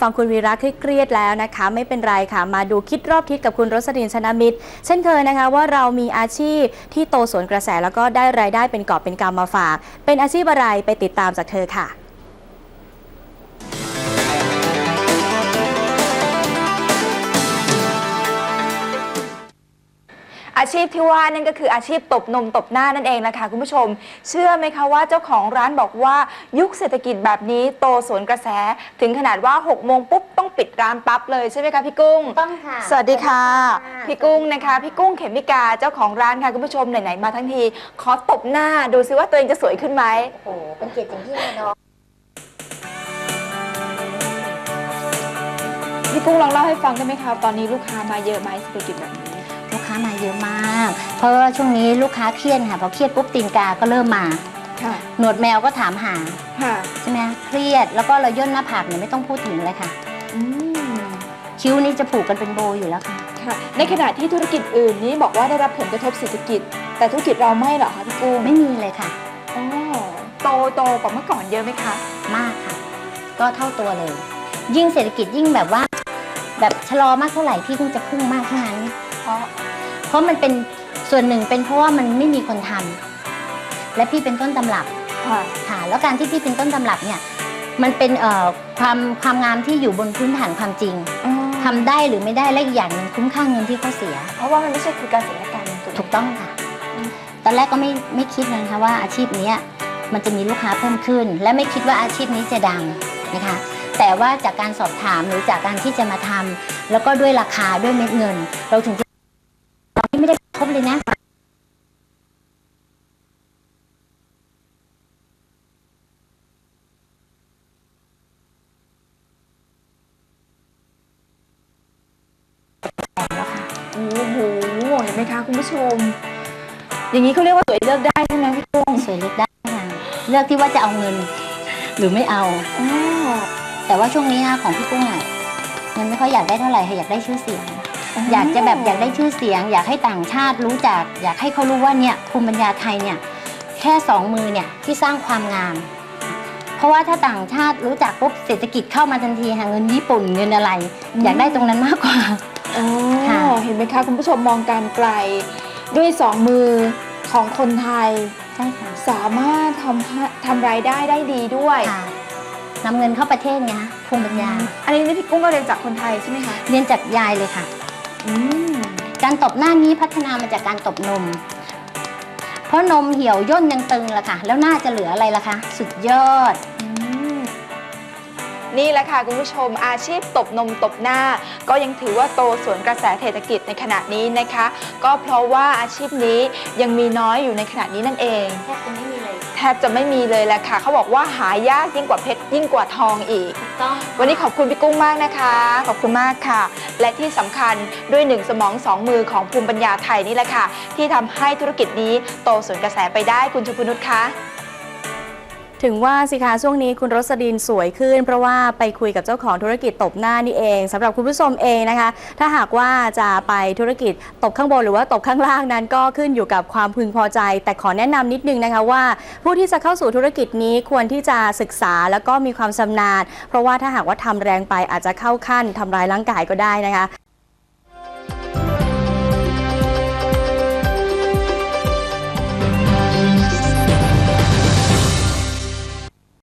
ฟังคุณวีระเครียดแล้วนะคะ ไม่เป็นไรค่ะ มาดูคิดรอบทิศกับคุณรสดินชนะมิตร เช่นเคยนะคะว่าเรามีอาชีพที่โตสวนกระแสแล้วก็ได้รายได้เป็นกอบเป็นกำมาฝาก เป็นอาชีพอะไรไปติดตามจากเธอค่ะ อาชีพที่ว่านั่นก็คืออาชีพตบนมตบหน้านั่นเองแหละค่ะคุณผู้ชม เชื่อไหมคะว่าเจ้าของร้านบอกว่ายุคเศรษฐกิจแบบนี้โตสวนกระแส ถึงขนาดว่า6โมงปุ๊บต้องปิดร้านปั๊บเลยใช่ไหมคะพี่กุ้ง ต้องค่ะสวัสดีค่ะสวัสดีค่ะ พี่กุ้งนะคะ พี่กุ้งเขมิกาเจ้าของร้านค่ะคุณผู้ชมไหนๆมาทั้งที ขอตบหน้าดูซิว่าตัวเองจะสวยขึ้นไหม โอ้โหเป็นเกียรติอย่างยิ่งเลยเนาะพี่กุ้งลองเล่าให้ฟังได้ไหมคะตอนนี้ลูกค้ามาเยอะไหมเศรษฐกิจแบบนี้ลูกค้า มาเยอะมาก เพราะว่าช่วงนี้ลูกค้าเครียดค่ะพอเครียดปุ๊บตีนกาก็เริ่มมาค่ะหนวดแมวก็ถามหาค่ะใช่ไหมเครียดแล้วก็เราย่นหน้าผากเนี่ยไม่ต้องพูดถึงเลยค่ะอืมคิ้วนี่จะผูกกันเป็นโบอยู่แล้วค่ะค่ะ ในขณะที่ธุรกิจอื่นนี้บอกว่าได้รับผลกระทบเศรษฐกิจ แต่ธุรกิจเราไม่เหรอคะพี่กุ้งไม่มีเลยค่ะอ๋อโตโตกว่าเมื่อก่อนเยอะไหมคะมากค่ะ ก็เท่าตัวเลย ยิ่งเศรษฐกิจยิ่งแบบว่า แบบชะลอมากเท่าไหร่ที่ยิ่งจะพุ่งมากเท่านั้นเพราะ เพราะมันเป็นส่วนหนึ่งเป็นเพราะว่ามันไม่มีคนทำและพี่เป็นต้นตำรับค่ะค่ะแล้วการที่พี่เป็นต้นตำรับเนี่ยมันเป็นเอ่อความความงามที่อยู่บนพื้นฐานความจริงทำได้หรือไม่ได้และอีกอย่างหนึ่งคุ้มค่าเงินที่เขาเสีย เพราะว่ามันไม่ใช่คือการเสียการลงทุนถูกต้องค่ะ ตอนแรกก็ไม่ไม่คิดเลยนะคะว่าอาชีพเนี้ยมันจะมีลูกค้าเพิ่มขึ้น และไม่คิดว่าอาชีพนี้จะดังนะคะ แต่ว่าจากการสอบถามหรือจากการที่จะมาทำแล้วก็ด้วยราคาด้วยเม็ดเงิน เราถึง เลยนะโอ้โหเห็นไหมคะคุณผู้ชม อย่างนี้เขาเรียกว่าสวยเลือกได้ใช่ไหมพี่กุ้งสวยเลือกได้ค่ะเลือกที่ว่าจะเอาเงิน หรือไม่เอาอ๋อแต่ว่าช่วงนี้นะของพี่กุ้งอะเงินไม่ค่อยอยากได้เท่าไหร่ค่ะอยากได้ชื่อเสียง อยากจะแบบอยากได้ชื่อเสียง อยากให้ต่างชาติรู้จัก อยากให้เขารู้ว่าเนี่ยภูมิปัญญาไทยเนี่ยแค่สองมือเนี่ยที่สร้างความงาม เพราะว่าถ้าต่างชาติรู้จักปุ๊บเศรษฐกิจเข้ามาทันทีค่ะเงินญี่ปุ่นเงินอะไร อยากได้ตรงนั้นมากกว่าอ๋อค่ะเห็นไหมคะคุณผู้ชมมองการไกล ด้วยสองมือของคนไทยใช่ค่ะสามารถทำให้ทำรายได้ได้ดีด้วยค่ะนำเงินเข้าประเทศไงคะภูมิปัญญา อันนี้พี่กุ้งก็เรียนจากคนไทยใช่ไหมคะ เรียนจากยายเลยค่ะอืม การตบหน้านี้พัฒนามาจากการตบนม เพราะนมเหี่ยวย่นยังตึงละค่ะ แล้วหน้าจะเหลืออะไรล่ะคะ สุดยอดอืมนี่แหละค่ะคุณผู้ชมอาชีพตบนมตบหน้า ก็ยังถือว่าโตสวนกระแสเศรษฐกิจในขณะนี้นะคะ ก็เพราะว่าอาชีพนี้ยังมีน้อยอยู่ในขณะนี้นั่นเอง แทบจะไม่มีเลย แทบจะไม่มีเลยแหละค่ะ เขาบอกว่าหายากยิ่งกว่าเพชรยิ่งกว่าทองอีก ต้องวันนี้ขอบคุณพี่กุ้งมากนะคะ ขอบคุณมากค่ะ และที่สำคัญด้วยหนึ่งสมองสองมือของภูมิปัญญาไทยนี่แหละค่ะ ที่ทำให้ธุรกิจนี้โตสวนกระแสไปได้คุณชมพูนุชคะ ถึงว่าสิคะช่วงนี้คุณรสดินสวยขึ้น เพราะว่าไปคุยกับเจ้าของธุรกิจตบหน้านี่เองสำหรับคุณผู้ชมเองนะคะ ถ้าหากว่าจะไปธุรกิจตบข้างบนหรือว่าตบข้างล่างนั้นก็ขึ้นอยู่กับความพึงพอใจ แต่ขอแนะนำนิดนึงนะคะว่า ผู้ที่จะเข้าสู่ธุรกิจนี้ควรที่จะศึกษาแล้วก็มีความชำนาญ เพราะว่าถ้าหากว่าทำแรงไปอาจจะเข้าขั้นทำร้ายร่างกายก็ได้นะคะ